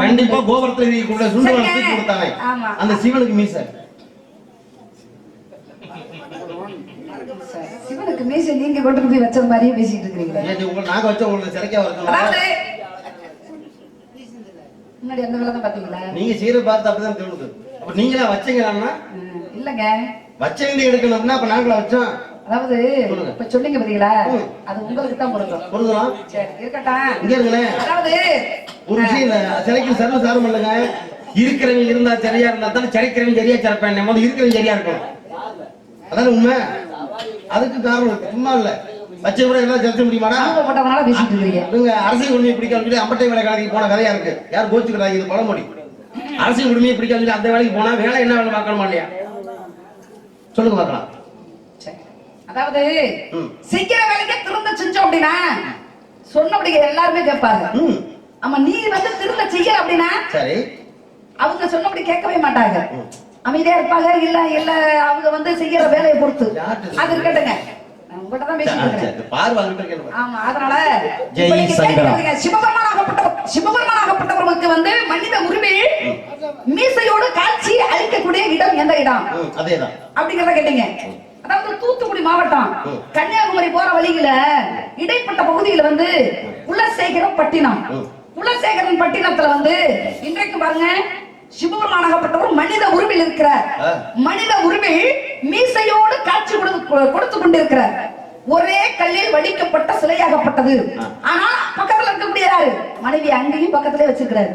கண்டிப்பா கோபுரத்துல கூட சுண்டு சரிங்க. தூக்கி கொடுத்தாங்க ஆமா. அந்த சிவனுக்கு மீச. சிவனுக்கு மீசை நீங்க கொண்டு போய் வச்சது மாதிரியே பேசிட்டு இருக்கிறீங்களே. ஏன் உங்க நாங்க வச்ச உங்களுக்கு சிறைக்கா வரணும் முன்னாடி அந்த வேலை தான் பாத்தீங்களா நீங்க சீரை பார்த்து அப்படிதான் தோணுது. அப்ப நீங்களா வச்சீங்களான்னா? இல்லங்க. வச்சேண்டி எடுக்கணும்னா அப்ப நாங்களா வச்சோம் அதாவது. இப்ப சொன்னீங்க பாத்தீங்களா. அது உங்களுக்கு தான் பொருந்தும். புரிஞ்சுலாம் சரி இருக்கட்டும். இங்க இருங்களேன். அதாவது ஒரு விஷயம் சிலைக்கு சர்வ சாரம் இல்லைங்க. இருக்கிறவங்க இருந்தா சரியா இருந்தா தான் சரிக்கிறவங்க சரியா சிறப்பேன் நம்ம இருக்கிறவங்க சரியா இருக்கணும். அதான உண்மை? அதுக்கு காரணம் இருக்கு. சும்மா இல்ல. வச்ச கூட எல்லாம் சேர்த்த முடியுமாடா? அரசியல் உரிமையை பிடிக்காம சொல்லி அம்பட்டை வேலை கடைக்கு போன கதையா இருக்கு. யார் கோச்சுக்கிறாங்க இது பழமொழி? அரசியல் உரிமையை பிடிக்காம சொல்லி அந்த வேலைக்கு போனா வேலை என்ன வேலை பார்க்கணுமா இல்லையா? சொல்லுங்க பார்க்கலாம். சரி. அதாவது ம். செய்யற வேலைக்கு திருந்த செஞ்சோம் அப்படின்னா சொன்னபடி எல்லாருமே கேட்பாங்க. ஆமா நீ வந்து திருந்த செய்யல அப்படின்னா சரி. அவங்க சொன்னபடி கேட்கவே மாட்டாங்க. அமைதியா இருப்பாங்க. இல்ல இல்ல அவங்க வந்து செய்யற வேலையை பொறுத்து. அது இருக்கட்டுங்க. நான் உங்கள்ட்ட தான் பேசிட்டு ஆமா அதனால சிவபெருமானாகப்பட்டவர் சிவபெருமானாகப்பட்டவர்களுக்கு வந்து மனித உரிமை மீசையோடு காட்சி அளிக்கக்கூடிய இடம் எந்த இடம்? அதேதான். அப்படிங்கறத கேட்டீங்க. அதாவது தூத்துக்குடி மாவட்டம். கன்னியாகுமரி போற வழியில இடைப்பட்ட பகுதியில வந்து குலசேகரம் பட்டினம். குலசேகரன் பட்டினத்துல வந்து இன்றைக்கு பாருங்க சிவபெருமானாகப்பட்டவர் மனித உரிமையில் இருக்கிறார். மனித உரிமை மீசையோடு காட்சி கொடு- கொடுத்து கொண்டிருக்கிறார் ஒரே கல்லில் வடிக்கப்பட்ட சிலையாகப்பட்டது. ஆனா பக்கத்துல இருக்கக்கூடிய யாரு? மனைவி அங்கேயும் பக்கத்திலே வச்சிருக்கிறாரு.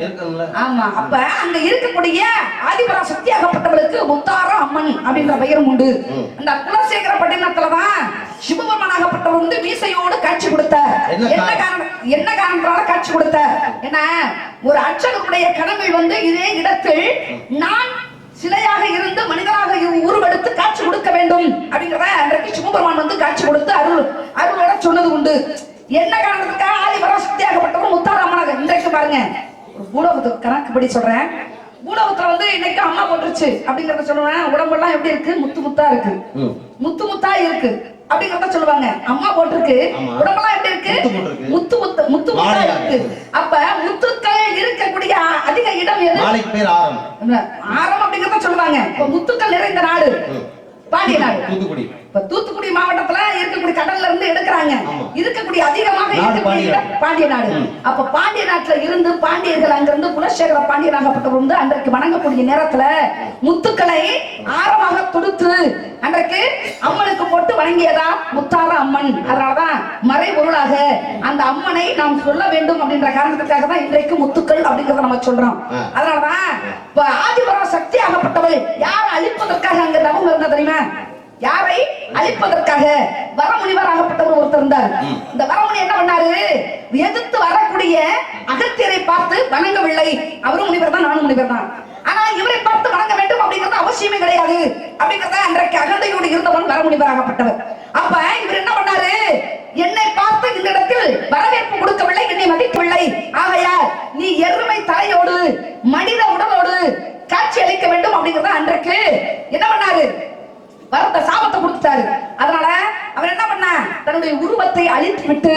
ஆமா அப்ப அங்க இருக்கக்கூடிய ஆதிபரா சக்தியாகப்பட்டவளுக்கு முத்தார அம்மன் அப்படின்ற பெயரும் உண்டு. அந்த குலசேகர பட்டினத்துலதான் சிவபெருமானாகப்பட்டவர் வந்து மீசையோடு காட்சி கொடுத்தார் என்ன காரணம்? என்ன காரணத்தால காட்சி கொடுத்தார் என்ன? ஒரு அர்ச்சகனுடைய கனவில் வந்து இதே இடத்தில் நான் சிலையாக இருந்து மனிதனாக உருவெடுத்து காட்சி கொடுக்க வேண்டும். அப்படிங்கிறத அன்றைக்கு சிவபெருமான் வந்து காட்சி கொடுத்து அருள் அருளோட சொன்னது உண்டு. என்ன காரணத்துக்காக ஆதிபரா சக்தியாகப்பட்டவர் முத்தாராமனாக இன்றைக்கு பாருங்க. பூலோகத்து கணக்குப்படி சொல்றேன். பூலோகத்துல வந்து இன்னைக்கு அம்மா போட்டுருச்சு. அப்படிங்கறத சொல்லுவேன். உடம்பெல்லாம் எப்படி இருக்கு? முத்து முத்தா இருக்கு. முத்து முத்தா இருக்கு. அப்படிங்கறத சொல்லுவாங்க. அம்மா போட்டிருக்கு. உடம்பெல்லாம் எப்படி இருக்கு? முத்து. முத்து முத்து முத்து இருக்கு. அப்ப முத்துக்கள் இருக்கக்கூடிய அதிக நாளைக்கு பேர் ஆரம். ஆரம் அப்படிங்கறத இப்ப முத்துக்கள் நிறைந்த நாடு. பாண்டிய நாடு. தூத்துக்குடி. இப்ப தூத்துக்குடி மாவட்டத்துல இருக்கக்கூடிய கடல்ல இருந்து எடுக்கிறாங்க. இருக்கக்கூடிய அதிகமாக பாண்டிய நாடு. பாண்டிய. அப்ப பாண்டிய நாட்டுல இருந்து பாண்டியர்கள் அங்கிருந்து குலசேகர பாண்டியனாகப்பட்டவர் வந்து அன்றைக்கு வணங்கக்கூடிய நேரத்துல முத்துக்களை ஆரமாக தொடுத்து அன்றைக்கு அம்மனுக்கு போட்டு வணங்கியதா முத்தார அம்மன் அதனாலதான் மறைபொருளாக அந்த அம்மனை நாம் சொல்ல வேண்டும் அப்படின்ற காரணத்துக்காக தான் இன்றைக்கு முத்துக்கள் அப்படிங்கறத நம்ம சொல்றோம். அதனாலதான் இப்ப ஆதிபரா சக்தி ஆகப்பட்டவள் யார் அழிப்பதற்காக அங்க தவம் இருந்த தெரியுமா யாரை அழிப்பதற்காக வரமுனிவர் ஆகப்பட்டவர் ஒருத்தர் இருந்தார். இந்த வரமுனி என்ன பண்ணாரு? எதிர்த்து வரக்கூடிய அகத்தியரை பார்த்து வணங்கவில்லை. அவரும் முனிவர் தான் நானும் முனிவர் தான். ஆனா இவரை பார்த்து வணங்க வேண்டும் அப்படிங்கிறது அவசியமே கிடையாது. அப்படிங்கறத அன்றைக்கு அகந்தையோடு இருந்தவன் வரமுனிவர் ஆகப்பட்டவர் அப்ப இவர் என்ன பண்ணாரு? என்னை பார்த்து இந்த இடத்தில் வரவேற்பு கொடுக்கவில்லை என்னை மதிக்கவில்லை. ஆகையால் நீ எருமை தலையோடு மனித உடலோடு காட்சி அளிக்க வேண்டும் அப்படிங்கறத அன்றைக்கு என்ன பண்ணாரு? வரத்த சாபத்தை கொடுத்துட்டாரு. அதனால அவர் என்ன பண்ண? தன்னுடைய உருவத்தை அழித்து விட்டு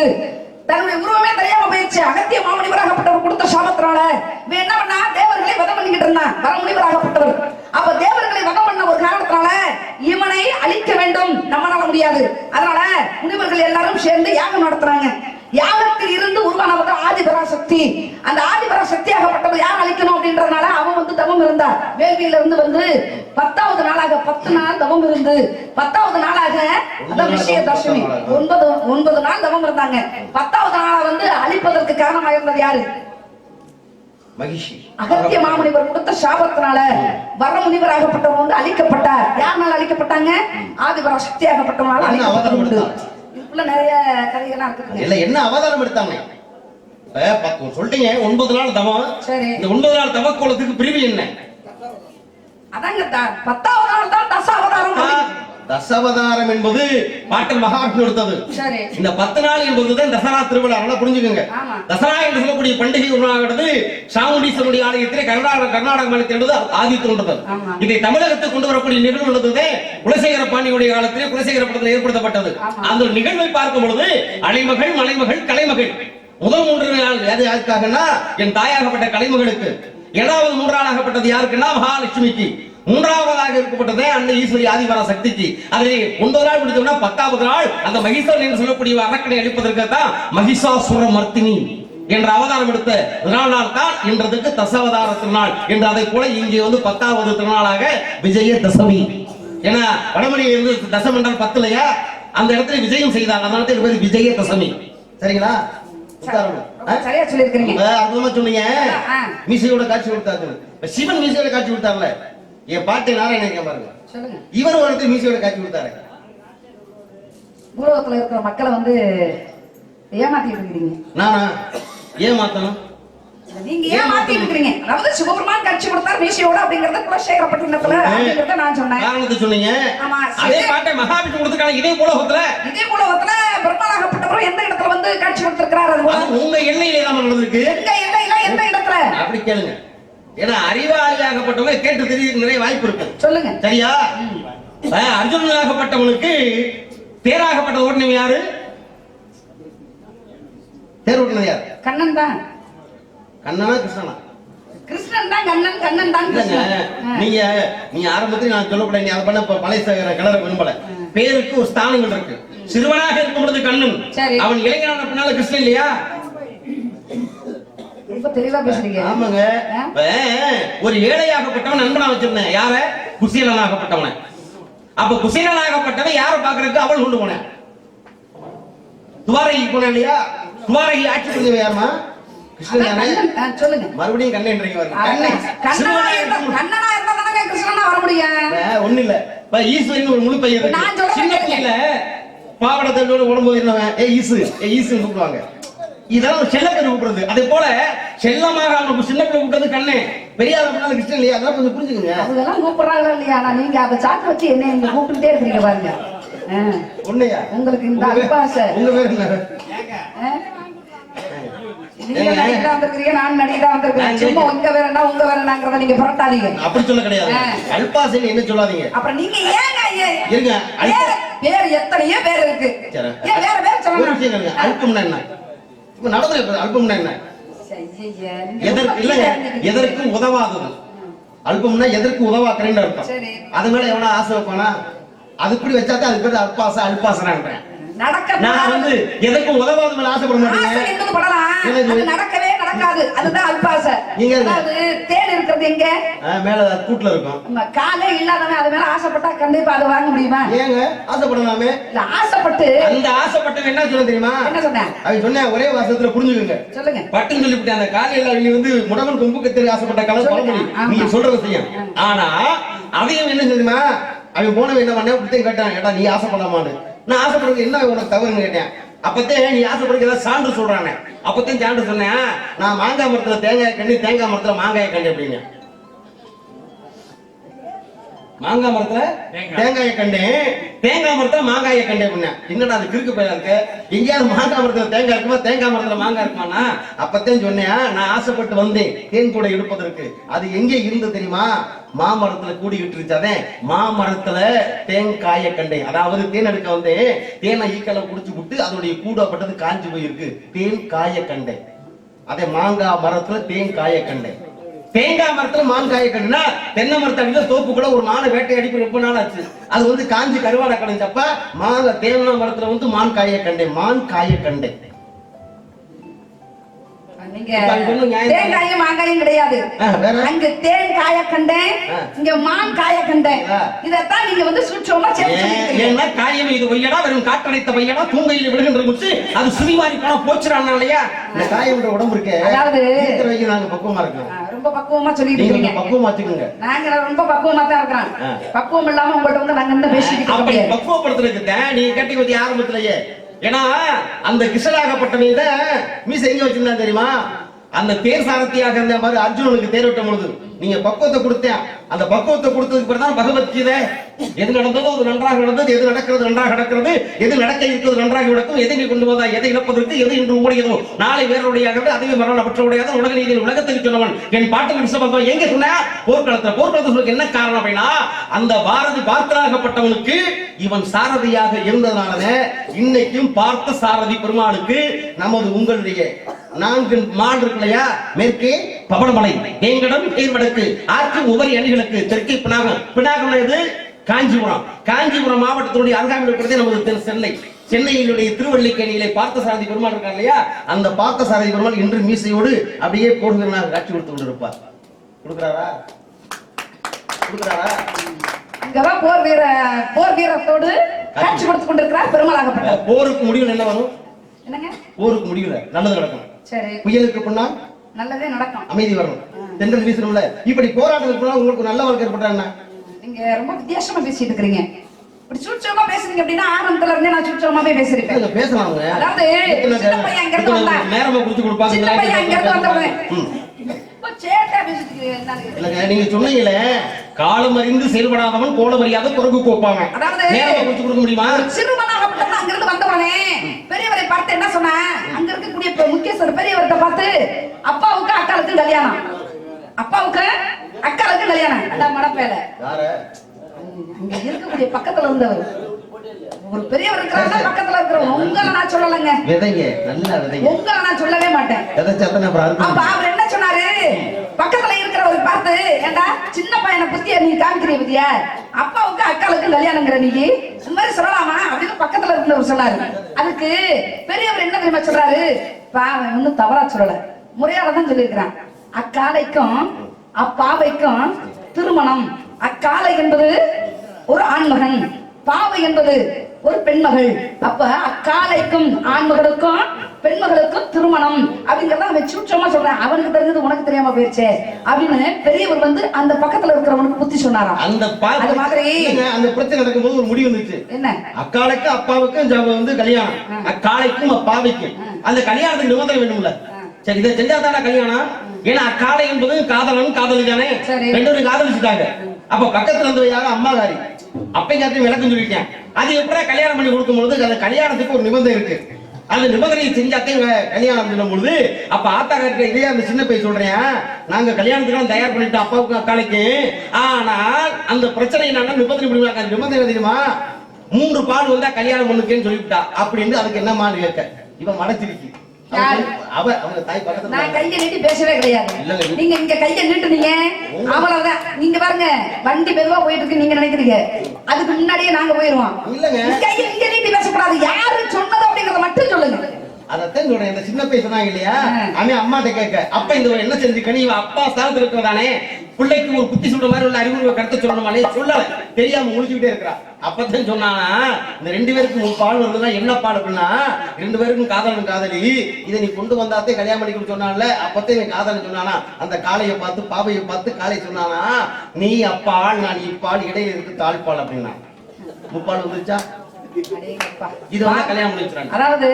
தன்னுடைய உருவமே தெரியாம போயிடுச்சு அகத்திய மாமனிவராகப்பட்டவர் கொடுத்த சாபத்தினால இவன் என்ன பண்ணா? தேவர்களை வதம் பண்ணிக்கிட்டு இருந்தான். வரமுனிவராகப்பட்டவர் அப்ப தேவர்களை வதம் பண்ண ஒரு காரணத்தினால இவனை அழிக்க வேண்டும். நம்மளால முடியாது. அதனால முனிவர்கள் எல்லாரும் சேர்ந்து யாகம் நடத்துறாங்க. யாகத்தில் இருந்து உருவானவர் ஆதிபராசக்தி. அந்த ஆதிபராசக்தியாகப்பட்டவர் யார் அழிக்கணும் அப்படின்றதுனால அவன் வந்து தவம் இருந்தார். வேள்வியில இருந்து வந்து பத்தாவது நாளாக பத்து நாள் தவம் இருந்து பத்தாவது நாளாக அதான் விஷயதர்ஷினி ஒன்பது ஒன்பது நாள் தவம் இருந்தாங்க. பத்தாவது நாளா வந்து அழிப்பதற்கு காரணமாக இருந்தது யாரு? மகிழ்ச்சி அகத்திய மாமுனிவர் கொடுத்த சாபத்தினால வர முனிவராகப்பட்டவர் வந்து அழிக்கப்பட்டார். யாருனால அழிக்கப்பட்டாங்க? ஆதிபரா சக்தியாகப்பட்டவனால என்ன அவதாரம் அழிக்கப்பட்டு இதுக்குள்ள நிறைய கதைகள்லாம் இருக்குங்க இல்ல என்ன அவதாரம் எடுத்தாங்க இப்ப சொல்லிட்டீங்க ஒன்பது நாள் தவம். சரி. இந்த ஒன்பது நாள் தவக்கோலத்துக்கு பிரிவு என்ன? அதாங்க பத்தாவது நாள் தான் தசாவதாரம் தசாவதாரம் என்பது பாட்டல் மகாவிஷ்ணு எடுத்தது இந்த பத்து நாள் என்பதுதான் தசரா திருவிழா. நல்லா புரிஞ்சுக்கோங்க. தசரா என்று சொல்லக்கூடிய பண்டிகை உருவாகிறது சாமுண்டீஸ்வரனுடைய ஆலயத்திலே கர்நாடக கர்நாடக மாநிலத்தில் என்பது ஆதி தோன்றுதல். இதை தமிழகத்துக்கு கொண்டு வரக்கூடிய நிகழ்வு உள்ளது குலசேகர பாண்டியுடைய காலத்திலே குலசேகர பட்டத்தில் ஏற்படுத்தப்பட்டது. அந்த நிகழ்வை பார்க்கும் பொழுது அலைமகள் மலைமகள் கலைமகள். முதல் மூன்று நாள் எது யாருக்காகன்னா என் தாயாகப்பட்ட கலைமகளுக்கு. இரண்டாவது மூன்றாளாகப்பட்டது யாருக்குன்னா மகாலட்சுமிக்கு. மூன்றாவதாக இருக்கப்பட்டதே அன்னை ஈஸ்வரி ஆதிபரா சக்திக்கு. அதில் ஒன்பது நாள் முடித்தோம்னா பத்தாவது நாள் அந்த மகிஷன் என்று சொல்லக்கூடிய அரக்கனை அழிப்பதற்கு தான் மகிஷாசுர மர்த்தினி என்ற அவதாரம் எடுத்த திருநாள் தான் இன்றதுக்கு தசாவதார திருநாள் என்று அதை போல இங்கே வந்து பத்தாவது திருநாளாக விஜய தசமி. ஏன்னா வடமொழியில் இருந்து தசம் என்றால் பத்துலையா அந்த இடத்துல விஜயம் செய்தாங்க. அதனால தான் இது பேரு விஜய தசமி. சரிங்களா? சரியா சொல்லியிருக்கிறீங்க. இப்ப அற்புதமா சொன்னீங்க. மீசையோட காட்சி கொடுத்தாங்க சிவன் மீசையோட காட்சி கொடுத்தாங்கல்ல என் பாட்டு நாராயணன் பாருங்க இவர் இடத்துல மீசையோட காட்சி கொடுத்தாரு. பூலோகத்துல இருக்கிற மக்களை வந்து ஏமாத்திட்டு இருக்கிறீங்க. நானா? ஏன் மாத்தணும்? நீங்க ஏமாத்திட்டு இருக்கிறீங்க? அதாவது சிவபெருமான் காட்சி கொடுத்தார் மீசையோட அப்படிங்கறத குலசேகரப்பட்டினத்துல அப்படிங்கறத நான் சொன்னேன். காரணத்தை சொன்னீங்க? ஆமா, அதே. பாட்டை மகாவிஷ்ணு கொடுத்துருக்காங்க இதே உலகத்துல இதே பூலோகத்துல பெருமாளாகப்பட்டவரும் எந்த இடத்துல வந்து காட்சி கொடுத்திருக்கிறார் அது அது உங்க எல்லையிலே தான் நடந்திருக்கு. எங்க எல்லையில எந்த இடத்துல? அப்படி கேளுங்க. ஏன்னா அறிவாளியாகப்பட்டவங்க கேட்டு தெரியறதுக்கு நிறைய வாய்ப்பு இருக்கு. சொல்லுங்க. சரியா? அர்ஜுனனாகப்பட்டவனுக்கு தேராகப்பட்ட ஓட்டுநர் யாரு? தேர் ஓட்டுநர் யாரு? கண்ணன் தான். கண்ணனா கிருஷ்ணனா? கிருஷ்ணன் தான் கண்ணன் கண்ணன் தான். நீங்க நீ ஆரம்பத்தில் நான் சொல்லக்கூடாது நீ அதை பண்ண பழைய கிளற விரும்பல. பேருக்கு ஒரு ஸ்தானங்கள் இருக்கு. சிறுவனாக இருக்கும் பொழுது கண்ணன். அவன் இளைஞனான பின்னால கிருஷ்ணன் இல்லையா? ரொம்ப தெளிவா பேசுறீங்க. ஆமாங்க. ஒரு ஏழையாகப்பட்டவன் நண்பனா வச்சிருந்தேன். யார? குசீலனாகப்பட்டவன அப்ப குசீலனாகப்பட்டவன் யார பாக்குறதுக்கு அவள் கொண்டு போனேன்? துவாரகி போன இல்லையா? துவாரகி ஆட்சி புரிஞ்சவன் யாருமா சொல்லுங்க. மறுபடியும். கண்ணன் கிருஷ்ணனா வர முடியும். ஒண்ணு இல்ல இப்ப ஈஸ்வரின்னு ஒரு முழு பையன் சின்ன. பிள்ளைல பாவடை தண்டோட உடம்பு ஏ ஈசு. ஏ ஈசுன்னு கூப்பிடுவாங்க. இதெல்லாம் செல்ல பேர் கூப்பிடுறது. அதே போல செல்லமாக அவனுக்கு சின்ன பிள்ளை கூப்பிடுறது கண்ணு. பெரியாத பிள்ளை கிருஷ்ணன் இல்லையா? அதெல்லாம் கொஞ்சம் புரிஞ்சுக்கங்க. அவங்கெல்லாம் கூப்பிடுறாங்களா இல்லையா? ஆனா நீங்க அதை சாக்கு வச்சு என்ன இங்க கூப்பிட்டுட்டே இருக்கீங்க பாருங்க. உன்னையா? உங்களுக்கு இந்த அல்பாசை. உங்க பேர் என்ன? நீங்க நான் நடிகரா வந்திருக்கிறேன். நான் சும்மா. உங்க வேறனா உங்க வேறனாங்கிறத நீங்க புரட்டாதீங்க. அப்படி சொல்ல கிடையாது. அல்பாசன் என்ன சொல்லாதீங்க? அப்புறம் நீங்க ஏங்க இருங்க பேர் எத்தனையோ பேர் இருக்கு. ஏன் வேற பேர் சொல்லணும்? அல்பம்னா என்ன? நடந்தது அல்பம்னா என்ன? எதற்கு இல்லங்க. எதற்கும் உதவாதது? அல்பம்னா எதற்கு உதவாக்குறேன்னு அர்த்தம். அது மேல எவனா ஆசை வைப்பானா? அது இப்படி வச்சாதான் அது பேர் அல்பாச அல்பாசனான்றேன். நான் வந்து எதற்கும் உதவாத மேல ஆசைப்பட அது நடக்கவே நடக்காது. அதுதான் அல்பாசை நீங்க. அதாவது தேன் இருக்கிறது எங்க? மேல கூட்டுல இருக்கும். காலே இல்லாதவன் அது மேல ஆசைப்பட்டா கண்டிப்பா அதை வாங்க முடியுமா? ஏங்க ஆசைப்படலாமே? இல்ல ஆசைப்பட்டு. அந்த ஆசைப்பட்டவன் என்ன சொல்ல தெரியுமா? என்ன சொன்னேன்? அவன் சொன்ன ஒரே வாசத்துல புரிஞ்சுக்குங்க. சொல்லுங்க. பட்டுன்னு சொல்லிவிட்டு அந்த காலையில அவங்க வந்து முடவன் கொம்பு கத்திரி ஆசைப்பட்ட சொல்லுங்க. பழமொழி. ஆமா. நீங்க சொல்ற விஷயம் ஆனா அதையும் என்ன தெரியுமா? அவன் போனவன் என்ன பண்ண கேட்டான். கேட்டா நீ ஆசைப்படாமான்னு நான் ஆசைப்படுறது என்ன உனக்கு தவறுன்னு கேட்டேன். அப்பத்தே நீ ஆசைப்படுறது ஏதாவது சான்று சொல்றானே. அப்பத்தையும் சான்று சொன்னேன் நான் மாங்காய் மரத்துல தேங்காய் கண்டு தேங்காய் மரத்துல மாங்காய் கண்டு அப்படின்னு. மாங்காய் மரத்துல தேங்காயை. கண்டேன் தேங்காய் மரத்துல மாங்காயை கண்டே பண்ண என்னடா அது கிறுக்கு பையன் இருக்கு? எங்கேயாவது மாங்காய் மரத்துல தேங்காய் இருக்குமா? தேங்காய் மரத்துல மாங்காய் இருக்குமாண்ணா? அப்பத்தான் சொன்னேன் நான் ஆசைப்பட்டு வந்தேன் தேன் கூட எடுப்பதற்கு. அது எங்கே இருந்து தெரியுமா? மாமரத்துல கூடிக்கிட்டு இருந்துச்சாதே மாமரத்துல தேங்காய கண்டேன். அதாவது தேன் எடுக்க வந்தேன். தேனை ஈக்கலை குடிச்சு விட்டு அதனுடைய கூடப்பட்டது காஞ்சு போயிருக்கு. தேன் காய கண்டேன். அதே மாங்காய் மரத்துல தேன் காய கண்டேன். தேங்காய் மரத்துல மாங்காய கண்டுனா தென்னை மரத்தை அடிக்க தோப்புக்குள்ள ஒரு மானை வேட்டையாடி போய் ரொம்ப நாள் ஆச்சு. அது வந்து காஞ்சி கருவாடை கடைஞ்சப்ப மாங்க தேங்காய் மரத்துல வந்து மான் காய கண்டேன். மான் காய கண்டேன். தேங்காயும் மாங்காயும் கிடையாது? அங்க தேன் காய கண்டேன். இங்க மான் காய கண்டேன். இதத்தான் நீங்க வந்து. ஏன்னா காயம் இது? வையடா வெறும் காற்றடைத்த வையடா தூங்கையில் விடுகின்ற முச்சு அது சுரிவாரி போனா போச்சுறான் இல்லையா? இந்த காயம்ன்ற உடம்பு இருக்கே. அதாவது- நாங்க பக்குவமா இருக்கோம். ரொம்ப பக்குவமா கொஞ்சம் பக்குவமா வச்சுக்கோங்க நாங்க ரொம்ப பக்குவமா தான் இருக்கிறோம். பக்குவம் இல்லாம உங்கள்ட்ட வந்து நாங்க என்ன இருக்க அப்படி கட்டி வச்சு ஆரம்பத்திலேயே. ஏன்னா அந்த கிருஷ்ணராகப்பட்டவன் தான் மீசை எங்க வச்சிருந்தான் தெரியுமா? அந்த தேர் சாரதியாக இருந்த மாதிரி அர்ஜுனனுக்கு தேர் விட்ட பொழுது நீங்க பக்குவத்தை கொடுத்தேன் அந்த பக்குவத்தை கொடுத்ததுக்கு பிறகு தான் பகவத்கீதை எது நடந்ததோ அது நன்றாக நடந்தது எது நடக்கிறது நன்றாக நடக்கிறது எது நடக்க இருக்கிறது நன்றாக நடக்கும் எதை கொண்டு வந்தா எதை இழப்பதற்கு எது இன்று உடையதோ. நாளை வேறுடையாகிறது அதுவே பெற்ற பற்றவுடையது உலக நீதியில் உலகத்தில் சொன்னவன். என் பாட்டு விஸ்வபந்தம் எங்க சொன்ன? போர்க்களத்தில். போர்க்களத்துல என்ன காரணம் அப்படின்னா அந்த பாரதி பார்த்தராகப்பட்டவனுக்கு இவன் சாரதியாக இருந்ததுனால இன்னைக்கும் பார்த்த சாரதி பெருமாளுக்கு நமது உங்களுடைய நான்கு மாடு இருக்கு இல்லையா? மேற்கே பவனமலை வேங்கடம் தேர்வடக்கு ஆற்று உபரி அணிகளுக்கு தெற்கே பினாகம். பினாகம் எது காஞ்சிபுரம். காஞ்சிபுரம் மாவட்டத்தினுடைய அருகாமையில் இருக்கிறதே நமது சென்னை. சென்னையினுடைய திருவள்ளிக்கேணியிலே பார்த்தசாரதி பெருமாள் இருக்கார் இல்லையா? அந்த பார்த்தசாரதி பெருமாள் இன்று மீசையோடு அப்படியே போடுகிறார் காட்சி கொடுத்து கொண்டிருப்பார். கொடுக்குறாரா? கொடுக்குறாரா? இங்கதான் போர் வீர போர் வீரத்தோடு காட்சி. கொடுத்து கொண்டிருக்கிறார் பெருமாளாகப்பட்டவர் போருக்கு முடிவில் என்ன வரும்? என்னங்க? போருக்கு முடிவுல நல்லது நடக்கும் சரி. புயலுக்கு பின்னா நல்லதே நடக்கும். அமைதி வரணும். தென்றல் வீசணும்ல. இப்படி போராட்டத்துக்கு உங்களுக்கு நல்ல வாழ்க்கை ஏற்பட்டா என்ன? நீங்க ரொம்ப வித்தியாசமா பேசிட்டு இருக்கிறீங்க. இப்படி சூட்சமா பேசுறீங்க அப்படின்னா ஆரம்பத்துல இருந்தே நான் சூட்சமாவே நீங்க பேசலாம் அதாவது சின்ன பையன் இங்க இருந்து வந்தா நேரமா கொடுத்து கொடுப்பாங்க. சின்ன பையன் இங்க இருந்து வந்தவன். நீங்க சொன்னீங்களே காலம் அறிந்து செயல்படாதவன் கோலம் அறியாத குரங்கு கோப்பாங்க. நேரமா கொடுக்க முடியுமா சிறுவனாகப்பட்டவன் அங்க இருந்து வந்தவனே பெரியவரை பார்த்து என்ன சொன்ன அங்க இருக்கக்கூடிய முக்கியஸ்தர் பெரியவர்கிட்ட பார்த்து அப்பாவுக்கு அக்காளுக்கு கல்யாணம். அப்பாவுக்கு அக்காளுக்கு கல்யாணம். அதான் மடப்பேல அங்க இருக்கக்கூடிய பக்கத்துல இருந்தவர். ஒரு பெரியவர் இருக்கிறாங்க பக்கத்துல இருக்கிறவங்க. உங்களை நான் சொல்லலைங்க. விதைங்க. நல்லா விதைங்க. உங்களை நான் சொல்லவே மாட்டேன். அப்ப. அவர் என்ன சொன்னாரு? பக்கத்துல இருக்கிறவர் பார்த்து ஏண்டா சின்ன பையனை புத்திய நீ காமிக்கிறீ பத்தியா அப்பாவுக்கு அக்காளுக்கு கல்யாணங்கிற நீ? இந்த மாதிரி சொல்லலாமா? அப்படின்னு பக்கத்துல இருக்கிறவர் சொன்னாரு. அதுக்கு பெரியவர் என்ன தெரியுமா சொல்றாரு? பாவன் ஒன்னும் தவறா சொல்லல. முறையால தான் சொல்லியிருக்கிறான். அக்காலைக்கும் அப்பாவைக்கும் திருமணம். அக்காலை என்பது ஒரு ஆண்மகன். பாவை என்பது ஒரு பெண்மகள். அப்ப அக்காலைக்கும் ஆண்மகளுக்கும் பெண்மகளுக்கும் திருமணம் அப்படிங்கறத அவன் சூட்சமா சொல்றேன். அவனுக்கு தெரிஞ்சது உனக்கு தெரியாம போயிருச்சே அப்படின்னு பெரியவர் வந்து அந்த பக்கத்துல இருக்கிறவனுக்கு புத்தி சொன்னாராம். அந்த அது மாதிரி- அந்த பிரச்சனை நடக்கும்போது ஒரு முடிவு வந்துச்சு என்ன? அக்காளைக்கு அப்பாவுக்கும் வந்து கல்யாணம். அக்காளைக்கும் அப்பாவைக்கும். அந்த கல்யாணத்துக்கு நிபந்தனை வேணும்ல. சரி இதை செஞ்சா தானே கல்யாணம்? ஏன்னா அக்காளை என்பது காதலன் காதலி தானே. ரெண்டு பேரும் காதலிச்சுட்டாங்க. அப்ப பக்கத்துல இருந்தவ யாரு அம்மாகாரி அப்பைக்காத்தையும் விளக்கம் சொல்லிட்டேன் அது எப்படியா கல்யாணம் பண்ணி கொடுக்கும் பொழுது அந்த கல்யாணத்துக்கு ஒரு நிபந்தனை இருக்கு. அந்த நிபந்தனையை செஞ்சாத்தே கல்யாணம் சொல்லும் பொழுது அப்ப ஆத்தாக்கார்ட்ட இதே அந்த சின்ன பையன் சொல்றேன் நாங்க கல்யாணத்துக்கு தயார் பண்ணிட்டோம் அப்பாவுக்கு அக்காளுக்கு. ஆனால் அந்த பிரச்சனை என்னன்னா நிபந்தனை பண்ணுவாங்க அந்த நிபந்தனை தெரியுமா? மூன்று பால் வந்தா கல்யாணம் பண்ணுக்கேன்னு சொல்லிவிட்டா. அப்படின்னு அதுக்கு என்னமான்னு கேட்க? இவன் மடச்சிருக்கி அவ அவங்க தாய் பக்கத்துல நான் கையை நீட்டி பேசவே கிடையாது. நீங்க இங்க கையை நீட்டுனீங்க. அவ்வளவுதான். நீங்க பாருங்க வண்டி மெதுவா போயிட்டு இருக்கு நீங்க நினைக்கிறீங்க. அதுக்கு முன்னாடியே நாங்க போயிருவோம். இல்லங்க. கையை இங்க நீட்டி பேசக்கூடாது. யாரு சொன்னது அப்படிங்கறத மட்டும் சொல்லுங்க. அதத்தான் சொல்றேன். இந்த சின்ன பையன் சொன்னாங்க இல்லையா. அவன் அம்மாட்ட கேட்க. அப்ப இந்த என்ன செஞ்சுக்க? நீ இவன் அப்பா ஸ்தானத்துல இருக்கிறதானே பிள்ளைக்கு ஒரு புத்தி சொல்ற மாதிரி உள்ள அறிவுரை கருத்தை சொல்லணுமானே சொல்லல. தெரியாம முடிச்சுக்கிட்டே இருக்கிறா. அப்பதான் சொன்னானா இந்த ரெண்டு பேருக்கும் உன் பால் வருதுன்னா என்ன பால் அப்படின்னா ரெண்டு பேருக்கும் காதலன் காதலி. இதை நீ கொண்டு வந்தாத்தே கல்யாணம் பண்ணிக்கணும் சொன்னான்ல அப்பத்தே நீ காதலன் சொன்னானா அந்த காளையை பார்த்து பாவையை பார்த்து காளை சொன்னானா நீ அப்பாள் நான் இப்பாள் இடையில இருக்கு தாழ்பால் அப்படின்னா. முப்பால் வந்துருச்சா? இது வந்து கல்யாணம் பண்ணி வச்சுறாங்க அதாவது.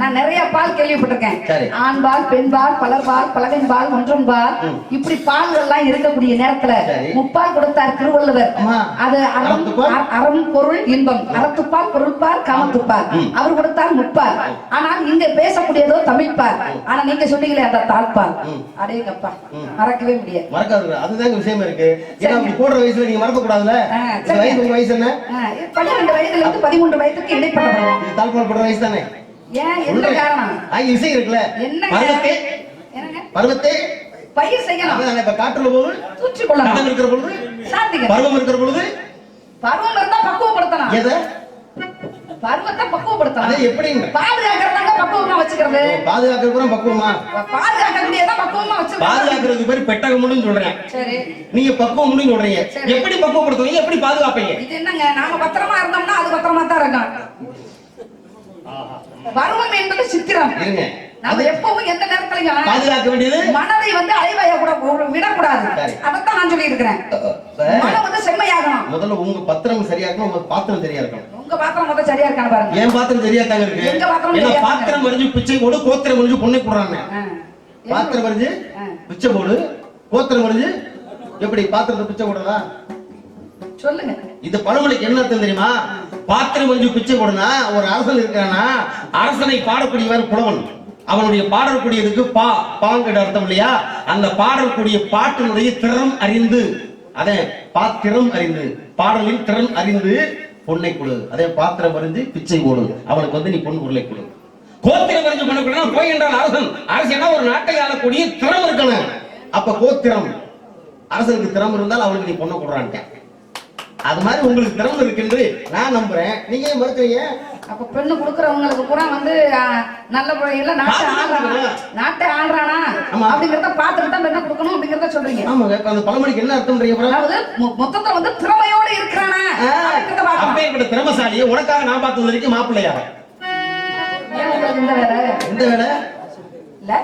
நான் நிறைய பால் கேள்விப்பட்டிருக்கேன். ஆண் பால் பெண் பால் பலர் பால் பலவின் பால் ஒன்றும் பால். இப்படி பால்கள் எல்லாம் இருக்கக்கூடிய நேரத்துல. முப்பால் கொடுத்தார் திருவள்ளுவர். அது அறம் அறம் பொருள் இன்பம். அறத்துப்பால் பொருள்பால் காமத்துப்பால். அவர் கொடுத்தார் முப்பால். ஆனால் இங்க பேசக்கூடியதோ தமிழ்பால் ஆனா நீங்க சொன்னீங்களே அந்த தாழ்பால். அடேங்கப்பா. மறக்கவே முடியாது. மறக்காது அதுதாங்க விஷயமா இருக்கு. ஏன்னா போடுற வயசுல நீங்க மறக்க கூடாதுல்ல வயசு என்ன? பன்னிரண்டு வயதுல இருந்து பதிமூன்று வயதுக்கு இடைப்பட்டவர் இது தாழ்பால் போடுற வயசு தானே? ஏன் என்ன காரணம்? ஆ, இசை இருக்குல்ல. என்னங்க? பருவத்தே? பயிர் செய்யணும். அதான் இப்ப காற்றுள்ள போது இருக்கிற பொழுது பருவம் இருக்கிற பொழுது பருவம் இருந்தா பக்குவப்படுத்தணும் எதை? பருவத்தை பக்குவப்படுத்தணும். எப்படிங்க? பாதுகாக்கிறதாங்க பக்குவமா வச்சுக்கிறது. பாதுகாக்கிற பூரா பக்குவமா? பாதுகாக்கக்கூடியதா பக்குவமா வச்சுக்கிறது. பாதுகாக்கிறதுக்கு பேர் பெட்டகம்னு சொல்றேன் சரி. நீங்க பக்குவம்னு சொல்றீங்க. எப்படி பக்குவப்படுத்துவீங்க? எப்படி பாதுகாப்பீங்க? இது என்னங்க? நாம பத்திரமா இருந்தோம்னா அது பத்திரமா தான் இருக்கும் பருவம் என்பது சித்திரம். இருங்க. நம்ம எப்பவும் எந்த நேரத்திலையும் பாதுகாக்க வேண்டியது? மனதை வந்து அலைவாய கூட விடக்கூடாது. அதைத்தான் நான் சொல்லி இருக்கிறேன் மனம் வந்து செம்மையாகணும். முதல்ல உங்க பத்திரம் சரியா இருக்கணும் உங்க பாத்திரம் சரியா இருக்கணும் உங்க பாத்திரம் மொத்தம் சரியா இருக்கான்னு பாருங்க. என் பாத்திரம் சரியா தாங்க இருக்கு? எங்க பாத்திரம் பாத்திரம் மறிஞ்சு பிச்சை போடு கோத்திரம் மறிஞ்சு பொண்ணை போடுறாங்க. பாத்திரம் மறிஞ்சு. பிச்சை போடு கோத்திரம் மறிஞ்சு எப்படி பாத்திரத்தை பிச்சை போடுறதா? சொல்லுங்க. இது பழமொழிக்கு என்ன அர்த்தம் தெரியுமா? பாத்திரம் மறிஞ்சு பிச்சை போடுனா ஒரு அரசன் இருக்கானா அரசனை பாடக்கூடியவர் புலவன். அவனுடைய பாடக்கூடியதுக்கு பா பாங்கிற அர்த்தம் இல்லையா? அந்த பாடக்கூடிய பாட்டினுடைய திறம் அறிந்து அதே பாத்திரம் அறிந்து பாடலின் திறம் அறிந்து பொன்னை கொடு. அதே பாத்திரம் அறிந்து பிச்சை கொடு அவனுக்கு வந்து நீ பொன் உருளை கொடு. கோத்திரம் அறிஞ்சு பண்ண போய் என்றால் அரசன். அரசனா ஒரு நாட்டை ஆளக்கூடிய திறம் இருக்கணும். அப்ப கோத்திரம் அரசனுக்கு திறம் இருந்தால் அவனுக்கு நீ பொண்ணை கொடுறான்ட்டேன். அது மாதிரி உங்களுக்கு திறமை இருக்குன்னு நான் நம்புறேன். நீங்க ஏன் மறுக்கிறீங்க? அப்ப பெண்ணு குடுக்கறவங்களுக்கு பூரா வந்து நல்ல முறையில நாட்டை ஆள்றானா? நாட்டை ஆள்றானா. அப்படிங்கறத பார்த்துட்டு தான் பெண்ணை கொடுக்கணும் அப்படிங்கறத சொல்றீங்க. ஆமாங்க. அந்த பழமொழிக்கு என்ன அர்த்தம்ன்றீங்க அதாவது மொ- மொத்தத்துல வந்து திறமையோட இருக்கிறானா? அப்பேற்பட்ட திறமசாலியை உனக்காக நான் பார்த்து வரைக்கும் மாப்பிள்ளையா இந்த வேலை. எந்த வேலை?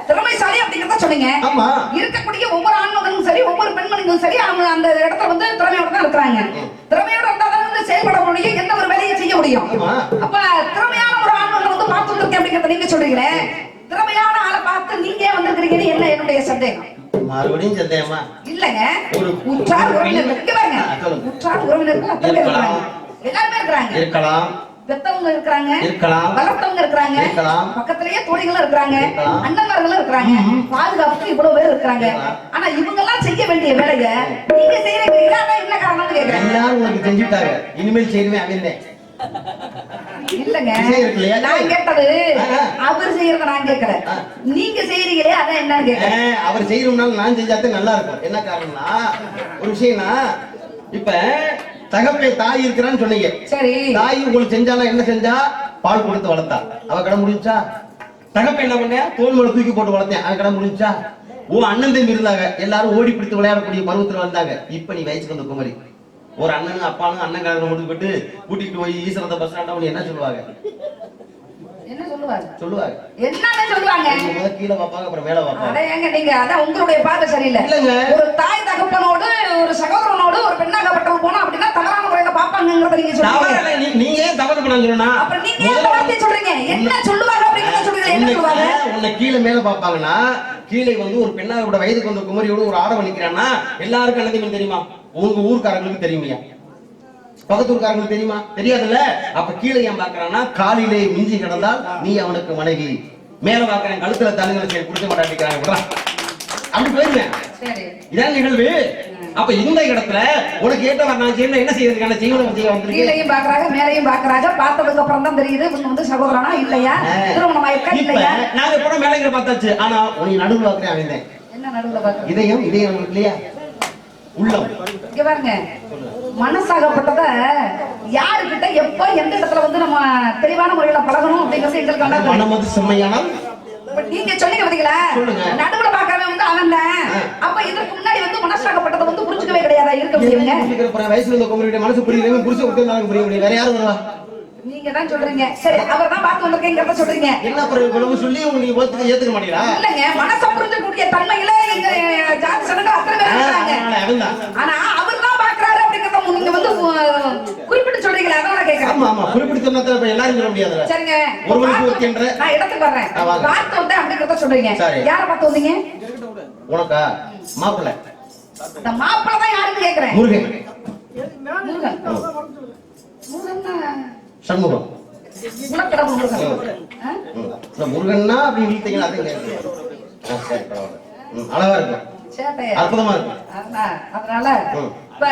திறமைசாலி அப்படிங்கறத சொன்னீங்க. ஆமா. இருக்கக்கூடிய ஒவ்வொரு ஆண்மகனும் சரி ஒவ்வொரு பெண்மணிகளும் சரி அவங்க அந்த இடத்துல வந்து திறமையோட தான் இருக்கிறாங்க. திறமையோட இருந்தா தான் வந்து செயல்பட முடியும் எந்த ஒரு வேலையை செய்ய முடியும். அப்ப திறமையான ஒரு ஆண்மகன் வந்து பார்த்து வந்திருக்கேன் அப்படிங்கறத நீங்க சொல்றீங்களே? திறமையான ஆளை பார்த்து நீங்க ஏன் வந்திருக்கிறீங்கன்னு என்ன என்னுடைய சந்தேகம்? மறுபடியும் சந்தேகமா? இல்லங்க. ஒரு- உற்றார் உறவினர்கள் இங்க பாருங்க. உற்றார் உறவினர்கள் எல்லாருமே இருக்கிறாங்க. இருக்கலாம். பெத்தவங்க இருக்கிறாங்க இருக்கலாம். வளர்த்தவங்க இருக்கிறாங்க இருக்கலாம். பக்கத்திலேயே தோழிகளும் இருக்கிறாங்க. அண்ணன்மார்களும் இருக்கிறாங்க பாதுகாப்புக்கு இவ்வளவு பேர் இருக்கிறாங்க. ஆனா இவங்க எல்லாம் செய்ய வேண்டிய வேலையை நீங்க செய்யறீங்களா அதான் என்ன காரணம்னு கேக்குறேன் எல்லாரும் உனக்கு செஞ்சுட்டாங்க இனிமேல் செய்யணுமே அவன் இல்லங்க? நான் கேட்டது. அவர் செய்யறத நான் கேட்கல. நீங்க செய்யறீங்களே அதான் என்னன்னு கேக்குறேன் அவர் செய்யணும்னாலும் நான் செஞ்சாதான் நல்லா இருக்கும் என்ன காரணம்னா ஒரு விஷயம்னா இப்ப தகப்பே தாய் இருக்கிறான்னு சொன்னீங்க. சரி. தாய் உங்களுக்கு செஞ்சானா என்ன செஞ்சா? பால் கொடுத்து வளர்த்தா. அவ கடை முடிஞ்சா? தகப்ப என்ன பண்ண? தோல் மேல தூக்கி போட்டு வளர்த்தேன். அவன் கடை முடிஞ்சா? ஓ அண்ணன் தம்பி இருந்தாங்க. எல்லாரும் ஓடி பிடித்து விளையாடக்கூடிய பருவத்துல வந்தாங்க. இப்ப நீ வயசுக்கு வந்த குமரி. ஒரு அண்ணனும் அப்பானும் அண்ணன் கல்யாணம் முடிவு போட்டு கூட்டிட்டு போய் ஈஸ்வரத்தை பஸ் ஸ்டாண்ட் என்ன சொல்லுவாங்க? என்ன சொல்லுவாரு சொல்லுவாங்க. என்னன்னு சொல்லுவாங்க? முதல்ல கீழே பார்ப்பாங்க அப்புறம் மேல அட ஏங்க நீங்க அதான் உங்களுடைய பார்வை சரியில்லை. இல்லைங்க. ஒரு தாய் தகப்பனோடு ஒரு சகோதரனோடு ஒரு பெண்ணாகப்பட்டவங்க போனா அப்படின்னா தவறான நீங்க சொல்றீங்க. நீங்க ஏன் தவறு பண்ண சொல்லணும்னா அப்புறம் நீங்க ஏன் வார்த்தை சொல்றீங்க? என்ன சொல்லுவாங்க அப்படிங்கறத சொல்றீங்க? என்ன உன்னை சொல்லுவாங்க? உன்னை கீழே மேல பாப்பாங்கன்னா கீழே வந்து ஒரு பெண்ணாவோட வயதுக்கு வந்த குமரியோட ஒரு ஆடவன் நிக்கிறான்னா எல்லாருக்கும் என்ன தெரியும்? உங்க ஊர்க்காரங்களுக்கு தெரியுமியா? பக்கத்து ஊர்க்காரங்களுக்கு தெரியுமா? தெரியாதுல்ல? அப்ப கீழே ஏன் பாக்குறான்னா காலிலே மிஞ்சி கிடந்தால் நீ அவனுக்கு மனைவி. மேல பாக்குறேன் கழுத்துல தலுங்களை குடிக்க விடுறா. அப்படி சரி. இதான் நிகழ்வு. அப்ப இந்த இடத்துல உனக்கு ஏற்றவர் நான் செய்யணும் என்ன செய்யறதுக்கான செய்வனம் செய்ய வந்திருக்கேன் கீழையும் பாக்குறாங்க மேலையும் பாக்குறாங்க பார்த்ததுக்கு அப்புறம் தான் தெரியுது இவங்க வந்து சகோதரனா இல்லையா? திருமணம் இப்ப இல்லையா? நாங்க கூட மேலைங்கிற பார்த்தாச்சு. ஆனா உனக்கு நடுவில் பாக்குறேன் அவன். என்ன நடுவுல பாக்குறது இதயம் இதயம் இல்லையா? உள்ளம். இங்க பாருங்க. மனசாகப்பட்டத யாருக்கிட்ட எப்ப எந்த இடத்துல வந்து நம்ம தெளிவான முறையில பழகணும் அப்படிங்கறது எங்களுக்கு. மனம் வந்து செம்மையானால்? இப்ப நீங்க சொன்னீங்க பாத்தீங்களா. நடுவுல பாக்குறவன் வந்து அவன் தான். அப்ப இதற்கு வந்து மனசாகப்பட்டதை வந்து புரிஞ்சுக்கவே கிடையாதா? இருக்க முடியுங்க. வயசுல இருந்த குமரியுடைய மனசு புரியல புரிச்சு நாளைக்கு புரிய முடியும் வேற யாரும் வருவா நீங்க தான் சொல்றீங்க. சரி அவர் தான் பார்த்து வந்திருக்கேங்கிறத சொல்றீங்க. என்ன பிறகு சொல்லி உங்களுக்கு ஒத்துக்க ஏத்துக்க மாட்டீங்களா? இல்லங்க மனசை புரிஞ்சக்கூடிய தன்மையில எங்க ஜாதி சனங்கள் அத்தனை பேர் இருக்காங்க அவன்தான் ஆனா அவர் தான் பாக்குறாரு அப்படிங்கறத நீங்க வந்து குறிப்பிட்டு சொல்றீங்களா அதான் கேக்குறேன். ஆமா ஆமா. குறிப்பிட்ட நேரத்துல இப்ப எல்லாரும் சொல்ல முடியாதுல்ல. சரிங்க. ஒரு மணிக்கு பார்த்து ஒருத்தின்ற வந்து- நான் இடத்துக்கு வர்றேன். ஆ, வாங்க. பார்த்து வந்தேன் அப்படிங்கறத சொல்றீங்க. யார பார்த்து வந்தீங்க? உனக்கா? மாப்பிள்ளை. இந்த மாப்பிள்ளை தான் யாருன்னு கேக்குறேன். முருகன். முருகன். முருகன் சண்முகம். முருகன் முருகன்னா இழுத்தீங்கன்னா அது சரி, பரவாயில்ல. அழகா இருக்கும் அற்புதமா இருக்கும் அதனால. இப்ப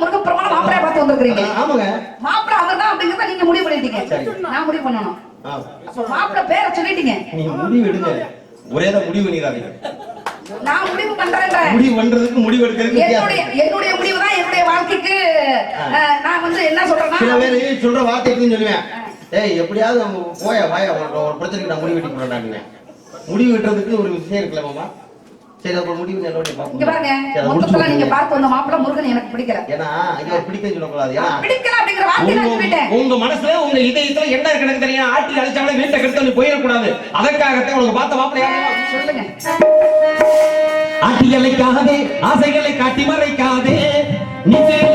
முருகன் மாப்பிளைய பார்த்து வந்திருக்கிறீங்க. ஆமாங்க. மாப்பிள்ளை அவர் தான் அப்படிங்கறத நீங்க முடிவு பண்ணிட்டீங்க. நான் முடிவு பண்ணணும். பேரை சொல்லிட்டீங்க. நீங்க முடிவு எடுங்க. ஒரே தான் முடிவு பண்ணிடாதீங்க. நான் முடிவு பண்றேன் முடிவு பண்றதுக்கு முடிவு எடுக்கிறதுக்கு என்னுடைய என்னுடைய முடிவு தான் என்னுடைய வாழ்க்கைக்கு நான் வந்து என்ன சொல்றேன்னா சில பேர் சொல்ற வார்த்தை எப்படின்னு சொல்லுவேன். ஏய் எப்படியாவது நம்ம போயா வாயா ஒரு பிரச்சனைக்கு நான் முடிவு வெட்டி போறேன் முடிவு வெட்டுறதுக்கு ஒரு விஷயம் இருக்குல்ல மாமா? சரி அப்புறம் முடிவு பார்ப்போம். இங்க பாருங்க மொத்தத்துல நீங்க. பார்த்து வந்த மாப்பிள்ளை முருகன் எனக்கு பிடிக்கல. ஏன்னா இங்க பிடிக்கன்னு சொல்லக்கூடாது. ஏன்னா பிடிக்கல அப்படிங்கிற வார்த்தை நான் உங்க- சொல்லிட்டேன் உங்க மனசுல உங்க இதயத்துல என்ன இருக்கு எனக்கு தெரியும். ஆட்டி அழைச்சாலே வீட்டை கெடுத்து நீ போயிடக்கூடாது. அதற்காகத்தான் உனக்கு பார்த்த மாப்பிள்ளை சொல்லுங்க. ஆட்டி ஆசைகளை காட்டி மறைக்காதே. நிச்சயம்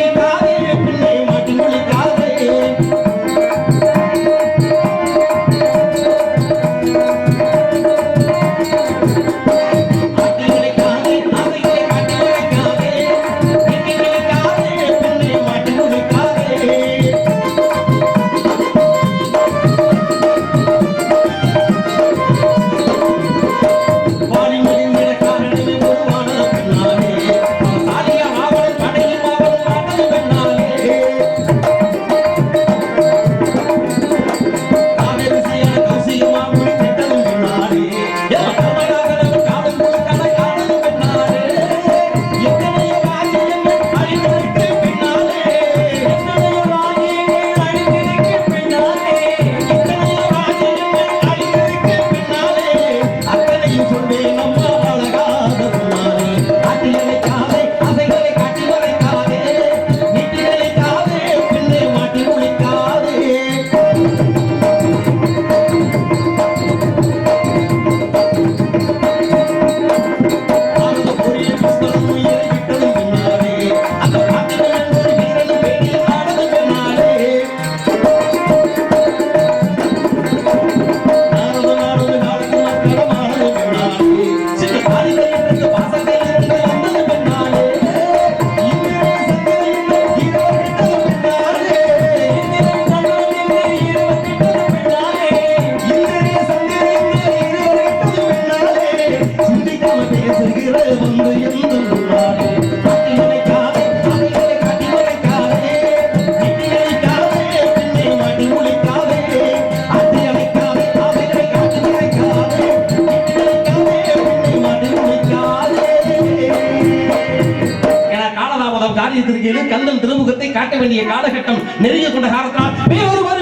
காட்ட வேண்டிய காலகட்டம் நெருங்கிய கொண்ட காலத்தால் வேறொருவர்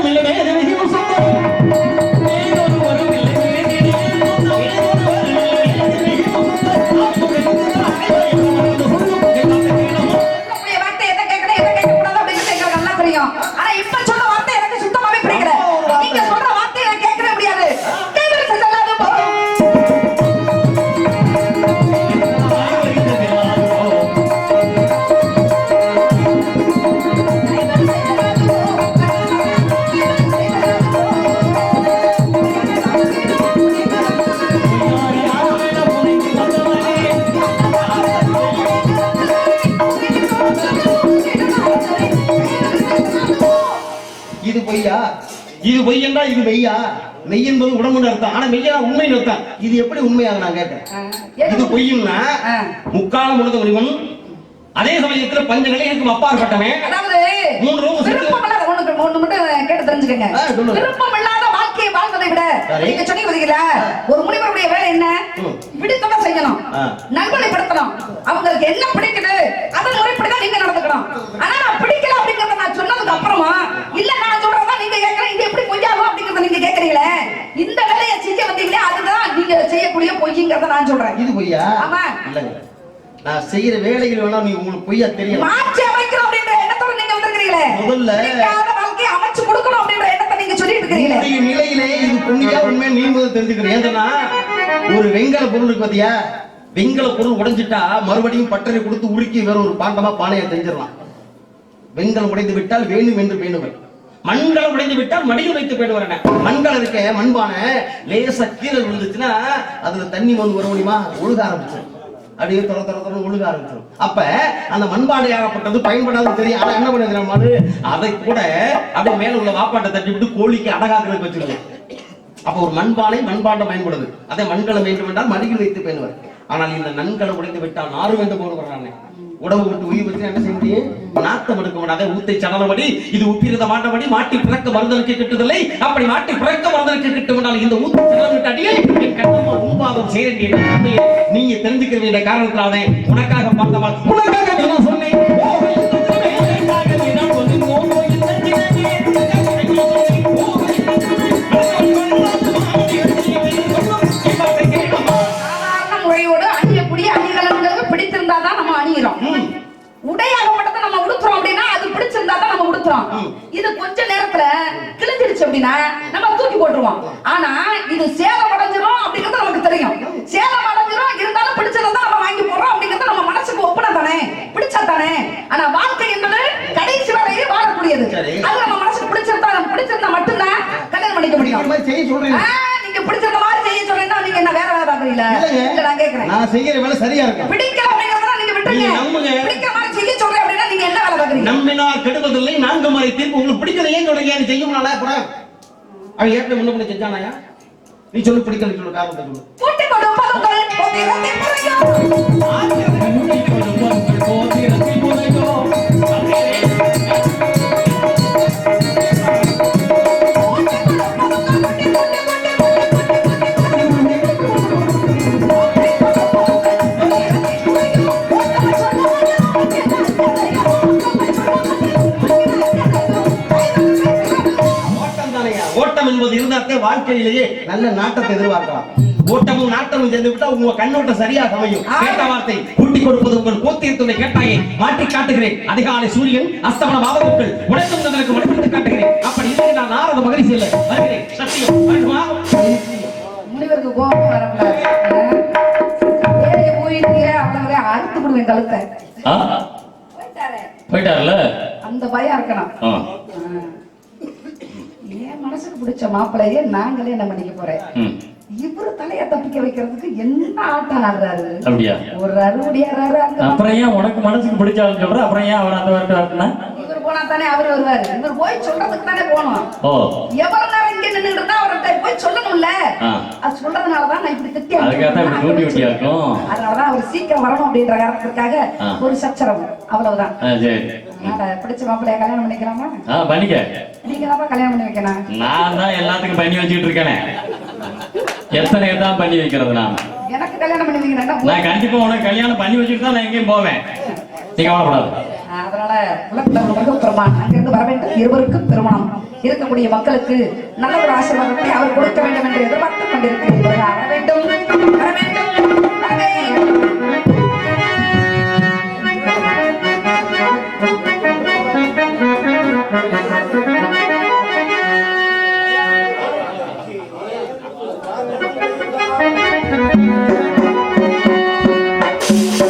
இது மெய்யா? மெய் என்பது உடம்புன்னு அர்த்தம். ஆனா மெய்யா உண்மைன்னு அர்த்தம். இது எப்படி உண்மையாக நான் கேட்கிறேன் ஆ, இது பொய்யும்னா. முக்காலம் முழுக்க முடிவன் அதே சமயத்துல பஞ்ச நிலையத்துக்கு அப்பாற்பட்டவன் அதாவது விருப்பமில்லாத ஒண்ணுக்கு ஒண்ணு மட்டும் கேட்டு தெரிஞ்சுக்கங்க. ஆ, சொல்லுங்க. விருப்பமில்லாத வாழ்க்கையை வாழ்வதை விட. நீங்க சொன்னீங்க பாத்தீங்களா ஒரு முனிவருடைய வேலை என்ன? ம். பிடித்ததை செய்யணும். நல்வழிப்படுத்தணும். அவங்களுக்கு என்ன பிடிக்குது? அதன் முறைப்படிதான் நீங்க நடந்துக்கணும். ஆனா நான் பிடிக்கல அப்படிங்கறத நான் சொன்னதுக்கு அப்புறமா இல்ல நான் சொல்றதா நீங்க கேட்கறேன் இது எப்படி பொய்யாகும் அப்படிங்கறத நீங்க கேக்குறீங்களே இந்த வேலையை செஞ்ச வந்தீங்களே அதுதான் நீங்க செய்யக்கூடிய பொய்ங்கிறத நான் சொல்றேன். இது பொய்யா? ஆமா. இல்லங்க. நான் செய்யற வேலைகள் வேணா நீ உங்களுக்கு பொய்யா தெரியும். மாற்றி அமைக்கணும் அப்படின்ற எண்ணத்தோட நீங்க வந்திருக்கிறீங்களே. முதல்ல- பிடிக்காத வாழ்க்கையை அமைச்சு கொடுக்கணும் அப்படின்ற எண்ணத்தை நீங்க சொல்லிட்டு இருக்கிறீங்களே உன்னுடைய நிலையிலே இது பொய்யா உண்மை நீ முதல் தெரிஞ்சுக்கிறேன் ஏன்னா ஒரு வெங்கல பொருள் இருக்கு பாத்தியா? வெங்கல பொருள் உடைஞ்சிட்டா மறுபடியும் பட்டறை கொடுத்து உருக்கி வேற ஒரு பாண்டமா பானையை செஞ்சிடலாம். வெண்கலம் உடைந்து விட்டால் வேணும் என்று வேணுவன் மண்கலம் உடைந்து விட்டால் மடியில் வைத்து போயிடுவாங்க மண்கலம் இருக்க மண்பானை லேச கீழே விழுந்துச்சுன்னா அதுல தண்ணி வந்து வர முடியுமா ஒழுக ஆரம்பிச்சிடும் அப்படியே தொர தொர தொர ஒழுக ஆரம்பிச்சிடும் அப்ப அந்த மண்பானையாகப்பட்டது பயன்படாத தெரியும். ஆனா என்ன பண்ணுறது அதை கூட அப்படியே மேல உள்ள வாப்பாட்டை தட்டி விட்டு கோழிக்கு அடகாக்கிறதுக்கு வச்சிருக்கோம். அப்ப ஒரு மண்பானை மண்பாண்டம் பயன்படுது. அதே மண்கலம் வேண்டும் என்றால் மடியில் வைத்து பேணுவர். ஆனால் இந்த நன்கலம் உடைந்து விட்டால் நாறு வேண்டும் போது உடவு விட்டு உயிர் வச்சு என்ன செய்ய நாத்தம் எடுக்க முடியாது ஊத்தை சடலபடி இது உப்பிரத மாட்டபடி மாட்டி பிறக்க மருந்தலுக்கு கிட்டுதில்லை. அப்படி மாட்டி பிறக்க மருந்தலுக்கு கிட்டும் என்றால் இந்த ஊத்தை சடலம் அடியை என் கண்ணம்மா உண்பாதம் செய்ய வேண்டிய நீங்க தெரிஞ்சுக்க வேண்டிய காரணத்தினாலே உனக்காக பார்த்தவா உனக்காக தான் நம்ம உடுத்துறோம் ம். இது கொஞ்ச நேரத்துல கிழிஞ்சிருச்சு அப்படின்னா நம்ம தூக்கி போட்டுருவோம். ஆனா இது சேதம் அடைஞ்சிரும் அப்படிங்கிறது நமக்கு தெரியும். சேதம் அடைஞ்சிரும் இருந்தாலும் பிடிச்சதை நம்ம வாங்கி போடுறோம் அப்படிங்கிறது நம்ம மனசுக்கு ஒப்புன தானே? பிடிச்சா தானே? ஆனா வாழ்க்கை என்பது கடைசி வரையும் வாழக்கூடியது. அது நம்ம மனசுக்கு பிடிச்சிருந்தா நம்ம பிடிச்சிருந்தா மட்டும்தான் கல்யாணம் பண்ணிக்க முடியும். நீங்க பிடிச்சிருந்த மாதிரி செய்ய சொல்றேன்னா நீங்க என்ன வேற வேலை பாக்குறீங்களா நான் கேக்குறேன். நான் செய்யற வேலை சரியா இருக்கும். பிடிக்கல அப்படிங்கறத நீங்க விட்டுருங்க. நீங்க நம்புங்க. பிடிக்கிற மாதிரி செய்ய சொல்றேன் அப்படின்னா நம்பினால் கெடுவதில்லை. நான்கு முறை தீர்ப்பு உங்களுக்கு பிடிக்கல ஏன் சொல்றீங்க நீ செய்யும்னால அப்புறம் அவன் ஏற்கனவே முன்ன பண்ணி செஞ்சானாயா நீ சொல்லு பிடிக்கல சொல்லு காரணத்தை சொல்லு. கூட்டி கொடுப்பதுங்கள் பொதிரத்தை புரியும். கூட்டி என்பது இருந்தாத்தே வாழ்க்கையிலேயே நல்ல நாட்டத்தை எதிர்பார்க்கலாம். ஓட்டமும் நாட்டமும் சேர்ந்து விட்டா உங்க கண்ணோட்டம் சரியாக அமையும். கேட்ட வார்த்தை கூட்டி கொடுப்பது உங்கள் கோத்தியத்துணை கேட்டாயே மாட்டி காட்டுகிறேன். அதிகாலை சூரியன் அஸ்தமன மாதவர்கள் உடைக்கும் தங்களுக்கு வடிவெடுத்து காட்டுகிறேன். அப்படி இல்லை நான் நாரத மகிழ்ச்சி இல்லை வருகிறேன். சத்தியம். வரட்டுமா? முனிவருக்கு கோபம் வரக்கூடாது. அவ்வளவு அறுத்து விடுவேன் கழுத்தை. போயிட்டார்ல? அந்த பயம் இருக்கணும். மனசுக்கு பிடிச்ச மாப்பிள்ளையே நாங்களே என்ன பண்ணிக்க போறேன்? இவரு தலைய தப்பிக்க வைக்கிறதுக்கு என்ன ஆட்டம் ஆடுறாரு? அப்படியா? ஒரு அறுபடியாரு அங்க. அப்புறம் ஏன் உனக்கு மனசுக்கு பிடிச்சாலும் சொல்ற அப்புறம் ஏன் அவர் அந்த வரட்டு இவர் போனா தானே அவர் வருவாரு. இவர் போய் சொல்றதுக்கு தானே ஓ. எவ்வளவு நேரம் இங்க நின்னுட்டு இருந்தா அவர்கிட்ட போய் சொல்லணும்ல. அது சொல்றதுனாலதான் நான் இப்படி திட்டி அதனாலதான் அவர் சீக்கிரம் வரணும் அப்படின்ற காரணத்துக்காக. ஒரு சச்சரவு. அவ்வளவுதான். பிடிச்ச மாப்பிள்ளைய கல்யாணம் பண்ணிக்கலாமா? ஆ பண்ணிக்க. நீங்க தான் கல்யாணம் பண்ணி வைக்கணும். நான் தான் எல்லாத்துக்கும் பண்ணி வச்சுக்கிட்டு இருக்கேனே. எத்தனை தான் பண்ணி வைக்கிறது நான். எனக்கு கல்யாணம் பண்ணி வைக்கணும் நான் கண்டிப்பா உனக்கு கல்யாணம் பண்ணி வச்சுட்டு தான் நான் எங்கேயும் போவேன். நீ கவலைப்படாது. அதனால உலகத்தமிழ் முருகப்பெருமான் அங்கிருந்து வர வேண்டும் இருவருக்கும் திருமணம் இருக்கக்கூடிய மக்களுக்கு நல்ல ஒரு ஆசீர்வாதத்தை அவர் கொடுக்க வேண்டும் என்று எதிர்பார்த்துக் கொண்டிருக்கிறேன் வர வேண்டும் வர வேண்டும்.